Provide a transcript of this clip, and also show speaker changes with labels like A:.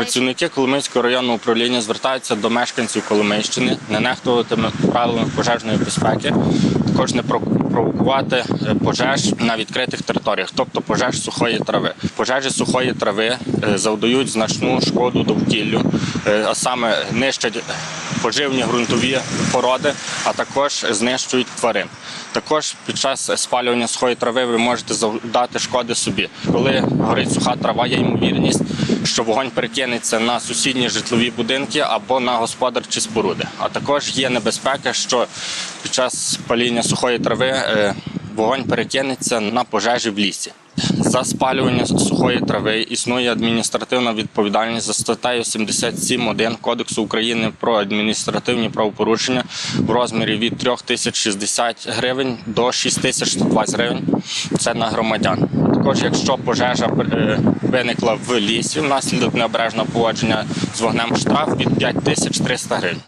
A: Працівники Коломийського районного управління звертаються до мешканців Коломийщини не нехтувати правилами пожежної безпеки, також не про- провокувати е, пожеж на відкритих територіях, тобто пожеж сухої трави. Пожежі сухої трави е, завдають значну шкоду довкіллю, е, а саме нищать поживні ґрунтові породи, а також знищують тварин. Також під час спалювання сухої трави ви можете завдати шкоди собі. Коли горить суха трава, є ймовірність, що вогонь перекинеться на сусідні житлові будинки або на господарчі споруди. А також є небезпека, що під час паління сухої трави е, вогонь перекинеться на пожежі в лісі. За спалювання сухої трави існує адміністративна відповідальність за статтею 77.1 Кодексу України про адміністративні правопорушення в розмірі від 3060 гривень до 6120 гривень. Це на громадян. Також, якщо пожежа е, виникла в лісі внаслідок необережного поводження з вогнем штраф від 5300 гривень.